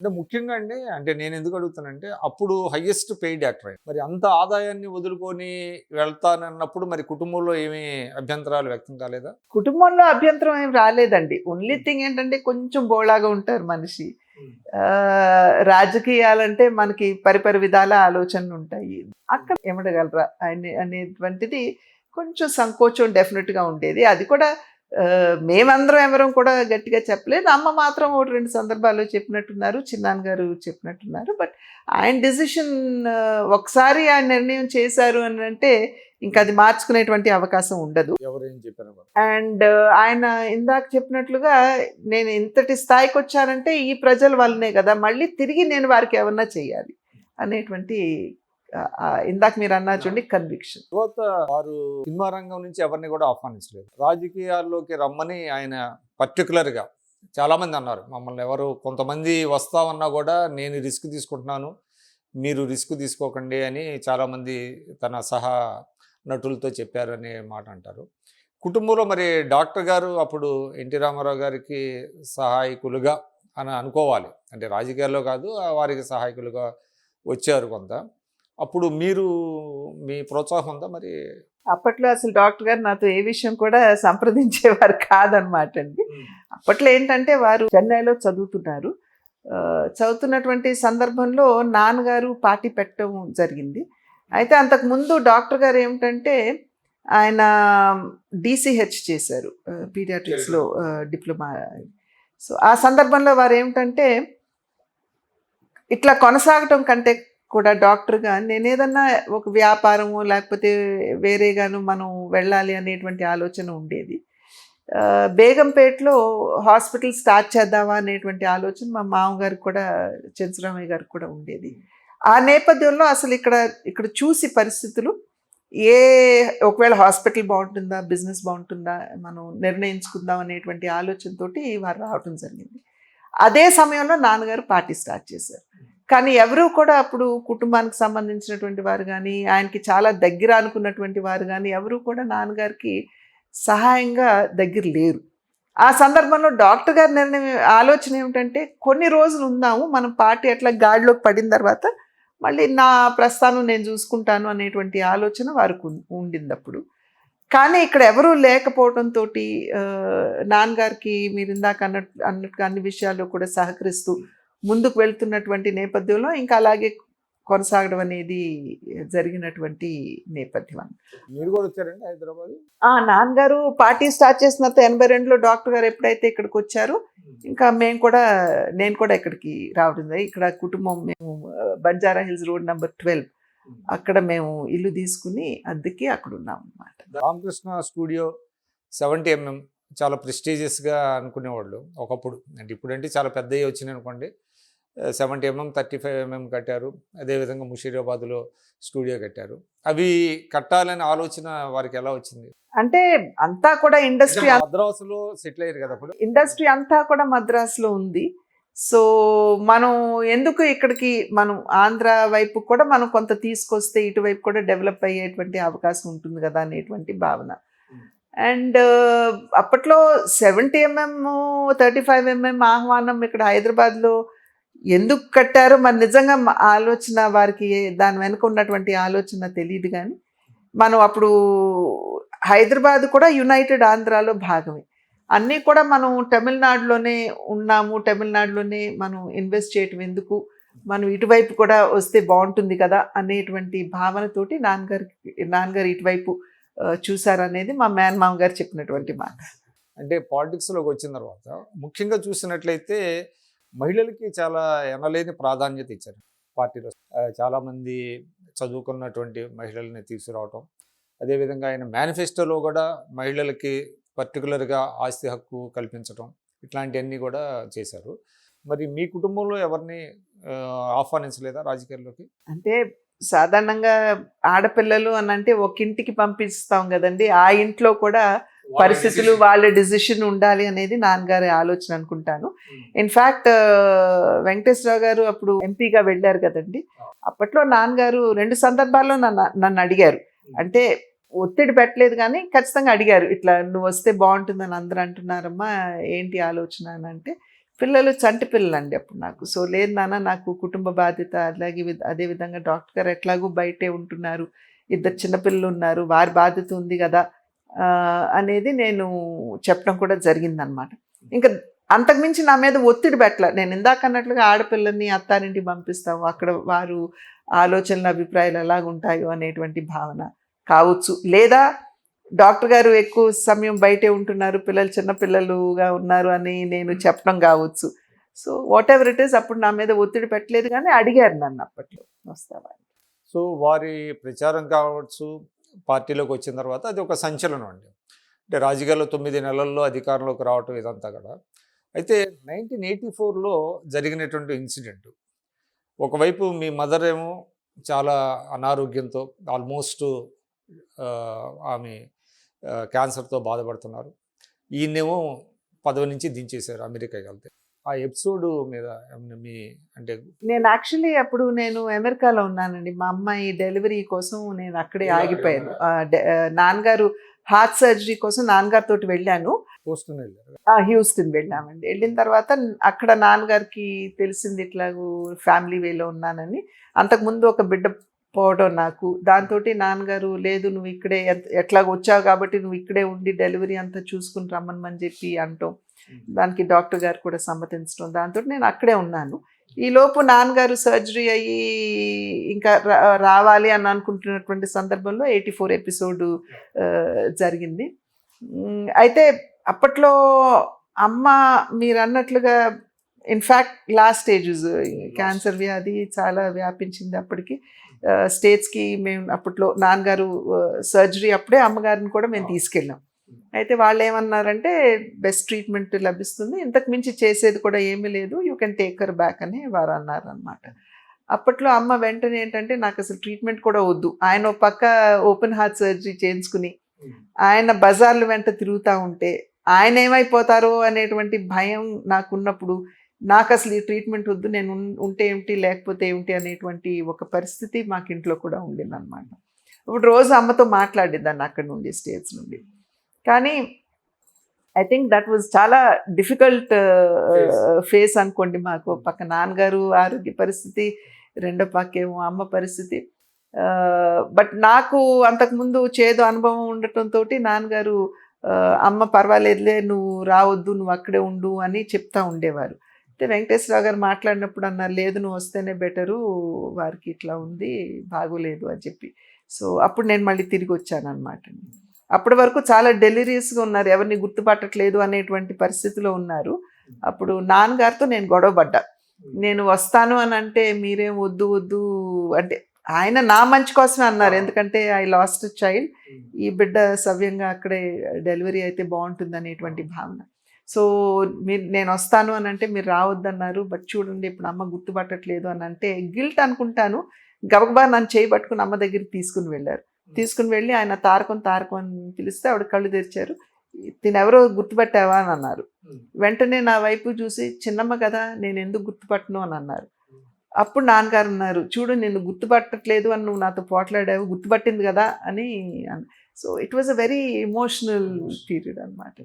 అంటే ముఖ్యంగా అండి అంటే నేను ఎందుకు అడుగుతానంటే అప్పుడు హైయెస్ట్ పెయిడ్ యాక్టర్. మరి అంత ఆదాయాన్ని వదులుకొని వెళ్తానన్నప్పుడు మరి కుటుంబంలో ఏమీ అభ్యంతరాలు వ్యక్తం కాలేదా? కుటుంబంలో అభ్యంతరం ఏం రాలేదండి. ఓన్లీ థింగ్ ఏంటంటే కొంచెం బోళాగా ఉంటారు మనిషి. ఆ, రాజకీయాలంటే మనకి పరిపరి విధాల ఆలోచనలు ఉంటాయి. అక్కడ ఏమడగలరా? అనే అనేటువంటిది కొంచెం సంకోచం డెఫినెట్గా ఉండేది. అది కూడా మేమందరం ఎవరం కూడా గట్టిగా చెప్పలేదు. అమ్మ మాత్రం ఒకటి రెండు సందర్భాల్లో చెప్పినట్టున్నారు చిన్నాన్న గారు చెప్పినట్టున్నారు. బట్ ఆయన డెసిషన్ ఒకసారి ఆయన నిర్ణయం చేశారు అని అంటే ఇంకా అది మార్చుకునేటువంటి అవకాశం ఉండదు? అండ్ ఆయన ఇందాక చెప్పినట్లుగా నేను ఇంతటి స్థాయికి వచ్చానంటే ఈ ప్రజల వల్లనే కదా మళ్ళీ తిరిగి నేను వారికి ఏమన్నా చేయాలి అనేటువంటి ఇందాక మీరు అన్నా చూడండి కన్విక్షన్ తర్వాత వారు సినిమా రంగం నుంచి ఎవరిని కూడా ఆహ్వానించలేదు. రాజకీయాల్లోకి రమ్మని ఆయన పర్టికులర్గా చాలామంది అన్నారు. మమ్మల్ని ఎవరు కొంతమంది వస్తామన్నా కూడా నేను రిస్క్ తీసుకుంటున్నాను మీరు రిస్క్ తీసుకోకండి అని చాలామంది తన సహా నటులతో చెప్పారు అనే మాట అంటారు. కుటుంబంలో మరి డాక్టర్ గారు అప్పుడు ఎన్టీ రామారావు గారికి సహాయకులుగా అని అనుకోవాలి. అంటే రాజకీయాల్లో కాదు వారికి సహాయకులుగా వచ్చారు కొంత. అప్పుడు మీరు మీ ప్రోత్సాహం ఉందా మరి? అప్పట్లో అసలు డాక్టర్ గారు నాతో ఏ విషయం కూడా సంప్రదించేవారు కాదనమాట అండి. అప్పట్లో ఏంటంటే వారు చెన్నైలో చదువుతున్నారు. చదువుతున్నటువంటి సందర్భంలో నాన్నగారు పార్టీ పెట్టడం జరిగింది. అయితే అంతకు ముందు డాక్టర్ గారు ఏమిటంటే ఆయన డీసీహెచ్ చేశారు. పీడియాట్రిక్స్లో డిప్లొమా. సో ఆ సందర్భంలో వారు ఏమిటంటే ఇట్లా కొనసాగటం కంటే కూడా డాక్టర్గా నేను ఏదన్నా ఒక వ్యాపారము లేకపోతే వేరేగాను మనం వెళ్ళాలి అనేటువంటి ఆలోచన ఉండేది. బేగంపేటలో హాస్పిటల్ స్టార్ట్ చేద్దామా అనేటువంటి ఆలోచన మా మామగారికి కూడా చంద్రరామయ్య గారికి కూడా ఉండేది. ఆ నేపథ్యంలో అసలు ఇక్కడ ఇక్కడ చూసి పరిస్థితులు ఏ ఒకవేళ హాస్పిటల్ బాగుంటుందా బిజినెస్ బాగుంటుందా మనం నిర్ణయించుకుందాం అనేటువంటి ఆలోచనతోటి వారు రావడం జరిగింది. అదే సమయంలో నాన్నగారు పార్టీ స్టార్ట్ చేశారు. కానీ ఎవరూ కూడా అప్పుడు కుటుంబానికి సంబంధించినటువంటి వారు కానీ ఆయనకి చాలా దగ్గర అనుకున్నటువంటి వారు కానీ ఎవరూ కూడా నాన్నగారికి సహాయంగా దగ్గర లేరు. ఆ సందర్భంలో డాక్టర్ గారి నిర్ణయం ఆలోచన ఏమిటంటే కొన్ని రోజులు ఉందాము మనం పార్టీ అట్లా గాడిలోకి పడిన తర్వాత మళ్ళీ నా ప్రస్థానం నేను చూసుకుంటాను అనేటువంటి ఆలోచన వారికి ఉండింది అప్పుడు కానీ ఇక్కడ ఎవరూ లేకపోవడంతో నాన్నగారికి మీరు ఇందాక అన్నట్టు అన్నట్టుగా అన్ని విషయాల్లో కూడా సహకరిస్తూ ముందుకు వెళ్తున్నటువంటి నేపథ్యంలో ఇంకా అలాగే కొనసాగడం అనేది జరిగినటువంటి నేపథ్యం. మీరు కూడా వచ్చారండి హైదరాబాద్? ఆ నాన్నగారు పార్టీ స్టార్ట్ చేసిన ఎనభై రెండులో డాక్టర్ గారు ఎప్పుడైతే ఇక్కడికి వచ్చారో ఇంకా మేము కూడా నేను కూడా ఇక్కడికి రావడం. ఇక్కడ కుటుంబం మేము Banjara Hills Road number twelve. అక్కడ మేము ఇల్లు తీసుకుని అద్దెకి అక్కడ ఉన్నాం అన్నమాట. రామకృష్ణ స్టూడియో సెవెంటీ ఎంఎం చాలా ప్రెస్టీజియస్గా అనుకునేవాళ్ళు ఒకప్పుడు. అంటే ఇప్పుడంటే చాలా పెద్దవి వచ్చినాయి అనుకోండి. Seventy MM thirty five MM కట్టారు. అదేవిధంగా ముషీరాబాద్లో స్టూడియో కట్టారు. అవి కట్టాలనే ఆలోచన వారికి ఎలా వచ్చింది? అంటే అంతా కూడా ఇండస్ట్రీ మద్రాసులో సెటిల్ అయ్యారు కదా అప్పుడు? ఇండస్ట్రీ అంతా కూడా మద్రాసులో ఉంది. సో మనం ఎందుకు ఇక్కడికి మనం ఆంధ్ర వైపు కూడా మనం కొంత తీసుకొస్తే ఇటువైపు కూడా డెవలప్ అయ్యేటువంటి అవకాశం ఉంటుంది కదా అనేటువంటి భావన. అండ్ అప్పట్లో seventy MM thirty five MM ఆహ్వానం ఇక్కడ హైదరాబాద్లో ఎందుకు కట్టారో మరి నిజంగా ఆలోచన వారికి దాని వెనుక ఉన్నటువంటి ఆలోచన తెలియదు కానీ మనం అప్పుడు హైదరాబాద్ కూడా యునైటెడ్ ఆంధ్రాలో భాగమే. అన్నీ కూడా మనం తమిళనాడులోనే ఉన్నాము తమిళనాడులోనే మనం ఇన్వెస్ట్ చేయటం ఎందుకు? మనం ఇటువైపు కూడా వస్తే బాగుంటుంది కదా అనేటువంటి భావనతోటి నాన్నగారికి నాన్నగారు ఇటువైపు చూసారనేది మా మేనమామ గారు చెప్పినటువంటి మాట. అంటే పాలిటిక్స్లోకి వచ్చిన తర్వాత ముఖ్యంగా చూసినట్లయితే మహిళలకి చాలా ఎనలేని ప్రాధాన్యత ఇచ్చారు పార్టీలో. చాలామంది చదువుకున్నటువంటి మహిళల్ని తీసుకురావటం. అదేవిధంగా ఆయన మేనిఫెస్టోలో కూడా మహిళలకి పర్టికులర్గా ఆస్తి హక్కు కల్పించటం ఇట్లాంటివన్నీ కూడా చేశారు. మరి మీ కుటుంబంలో ఎవరిని ఆహ్వానించలేదా రాజకీయాల్లోకి? అంటే సాధారణంగా ఆడపిల్లలు అని అంటే ఒక ఇంటికి పంపిస్తాం కదండి. ఆ ఇంట్లో కూడా పరిస్థితులు వాళ్ళ డిసిషన్ ఉండాలి అనేది నాన్నగారి ఆలోచన అనుకుంటాను. ఇన్ఫ్యాక్ట్ వెంకటేశ్వరరావు గారు అప్పుడు ఎంపీగా వెళ్ళారు కదండి. అప్పట్లో నాన్నగారు రెండు సందర్భాల్లో నన్ను నన్ను అడిగారు. అంటే ఒత్తిడి పెట్టలేదు కానీ ఖచ్చితంగా అడిగారు. ఇట్లా నువ్వు వస్తే బాగుంటుందని అందరూ అంటున్నారమ్మా ఏంటి ఆలోచన అని అంటే పిల్లలు చంటి పిల్లలండి అప్పుడు నాకు. సో లేదు నాన్న నాకు కుటుంబ బాధ్యత అలాగే విధ- అదే విధంగా డాక్టర్ గారు ఎట్లాగూ బయటే ఉంటున్నారు. ఇద్దరు చిన్నపిల్లలు ఉన్నారు వారి బాధ్యత ఉంది కదా. అనేది నేను చెప్పడం కూడా జరిగిందనమాట. ఇంకా అంతకుమించి నా మీద ఒత్తిడి పెట్టలే. నేను ఇందాక అన్నట్లుగా ఆడపిల్లల్ని అత్తారింటికి పంపిస్తాము. అక్కడ వారు ఆలోచనలు అభిప్రాయాలు ఎలాగ ఉంటాయో అనేటువంటి భావన కావచ్చు. లేదా డాక్టర్ గారు ఎక్కువ సమయం బయటే ఉంటున్నారు. పిల్లలు చిన్న పిల్లలుగా ఉన్నారు అని నేను చెప్పడం కావచ్చు. So whatever it is అప్పుడు నా మీద ఒత్తిడి పెట్టలేదు కానీ అడిగారు నన్ను అప్పట్లో. వస్తావా. సో వారి ప్రచారం కావచ్చు పార్టీలోకి వచ్చిన తర్వాత అది ఒక సంచలనం అండి. అంటే రాజకీయాల్లో తొమ్మిది నెలల్లో అధికారంలోకి రావటం ఇదంతా కూడా. అయితే నైన్టీన్ ఎయిటీ ఫోర్లో జరిగినటువంటి ఇన్సిడెంట్. ఒకవైపు మీ మదర్ ఏమో చాలా అనారోగ్యంతో ఆల్మోస్ట్ ఆమె క్యాన్సర్తో బాధపడుతున్నారు. ఈయనేమో పదవి నుంచి దించేశారు అమెరికాకి వెళ్తే. ఆ ఎపిసోడ్ మీద మీ అంటే నేను యాక్చువల్లీ అప్పుడు నేను అమెరికాలో ఉన్నానండి. మా అమ్మాయి డెలివరీ కోసం నేను అక్కడే ఆగిపోయాను. నాన్నగారు హార్ట్ సర్జరీ కోసం నాన్నగారితో వెళ్ళాను. హ్యూస్టన్ వెళ్ళామండి. వెళ్ళిన తర్వాత అక్కడ నాన్నగారికి తెలిసింది ఇట్లాగూ ఫ్యామిలీ వేలో ఉన్నానని. అంతకుముందు ఒక బిడ్డ పోవడం నాకు. దాంతో నాన్నగారు లేదు నువ్వు ఇక్కడే ఎట్- ఎట్లాగ వచ్చావు కాబట్టి నువ్వు ఇక్కడే ఉండి డెలివరీ అంతా చూసుకుని రమ్మని చెప్పి అంటాం. దానికి డాక్టర్ గారు కూడా సమ్మతించడం దాంతో నేను అక్కడే ఉన్నాను. ఈ లోపు నాన్నగారు సర్జరీ అయ్యి ఇంకా రా- రావాలి అని అనుకుంటున్నటువంటి సందర్భంలో ఎయిటీ ఫోర్ ఎపిసోడ్ జరిగింది. ఉమ్, అయితే అప్పట్లో అమ్మ మీరు అన్నట్లుగా ఇన్ఫ్యాక్ట్ లాస్ట్ స్టేజెస్ క్యాన్సర్ వ్యాధి చాలా వ్యాపించింది అప్పటికి. స్టేట్స్కి మేము అప్పట్లో నాన్నగారు సర్జరీ అప్పుడే అమ్మగారిని కూడా మేము తీసుకెళ్ళాం. అయితే వాళ్ళు ఏమన్నారంటే బెస్ట్ ట్రీట్మెంట్ లభిస్తుంది. ఇంతకు మించి చేసేది కూడా ఏమీ లేదు. You can take her back అని వారు అన్నారనమాట అప్పట్లో అమ్మ వెంటనే ఏంటంటే నాకు అసలు ట్రీట్మెంట్ కూడా వద్దు. ఆయన పక్క ఓపెన్ హార్ట్ సర్జరీ చేయించుకుని ఆయన బజార్లు వెంట తిరుగుతూ ఉంటే ఆయన ఏమైపోతారో అనేటువంటి భయం నాకున్నప్పుడు నాకు అసలు ఈ ట్రీట్మెంట్ వద్దు. నేను ఉంటే ఏమిటి లేకపోతే ఏమిటి అనేటువంటి ఒక పరిస్థితి మాకు ఇంట్లో కూడా ఉండిందనమాట ఇప్పుడు రోజు అమ్మతో మాట్లాడేదాన్ని అక్కడ నుండి స్టేట్స్ నుండి. కానీ ఐ థింక్ దట్ వాజ్ చాలా డిఫికల్ట్ ఫేస్ అనుకోండి మాకు. పక్క నాన్నగారు ఆరోగ్య పరిస్థితి రెండో పక్క ఏమో అమ్మ పరిస్థితి. బట్ నాకు అంతకుముందు చేదు అనుభవం ఉండటంతో నాన్నగారు అమ్మ పర్వాలేదులే నువ్వు రావద్దు నువ్వు అక్కడే ఉండు అని చెప్తా ఉండేవారు. అయితే వెంకటేశ్వరరావు గారు మాట్లాడినప్పుడు అన్నారు లేదు నువ్వు వస్తేనే బెటరు వారికి ఇట్లా ఉంది బాగోలేదు అని చెప్పి. సో అప్పుడు నేను మళ్ళీ తిరిగి వచ్చాను అనమాట అప్పటి వరకు చాలా డెలిరియస్గా ఉన్నారు. ఎవరిని గుర్తుపట్టట్లేదు అనేటువంటి పరిస్థితిలో ఉన్నారు. అప్పుడు నాన్నగారితో నేను గొడవ పడ్డా. నేను వస్తాను అని అంటే మీరేం వద్దు వద్దు అంటే ఆయన నా మంచి కోసమే అన్నారు. ఎందుకంటే ఐ లాస్ట్ చైల్డ్. ఈ బిడ్డ సవ్యంగా అక్కడే డెలివరీ అయితే బాగుంటుంది అనేటువంటి భావన. సో మీరు నేను వస్తాను అని అంటే మీరు రావద్దన్నారు. బట్ చూడండి ఇప్పుడు అమ్మ గుర్తుపట్టట్లేదు అని అంటే గిల్ట్ అనుకుంటాను. గబగబా నన్ను చేయి పట్టుకుని అమ్మ దగ్గరికి తీసుకుని వెళ్ళారు. తీసుకుని వెళ్ళి ఆయన తారకం తారకం అని పిలిస్తే ఆవిడ కళ్ళు తెరిచారు. తినెవరో గుర్తుపట్టావా? అని అన్నారు. వెంటనే నా వైపు చూసి చిన్నమ్మ కదా నేను ఎందుకు గుర్తుపట్టను? అని అన్నారు. అప్పుడు నాన్నగారు ఉన్నారు చూడు నేను గుర్తుపట్టట్లేదు అని నువ్వు నాతో పోట్లాడావు గుర్తుపట్టింది కదా అని so it was a very emotional period అనమాట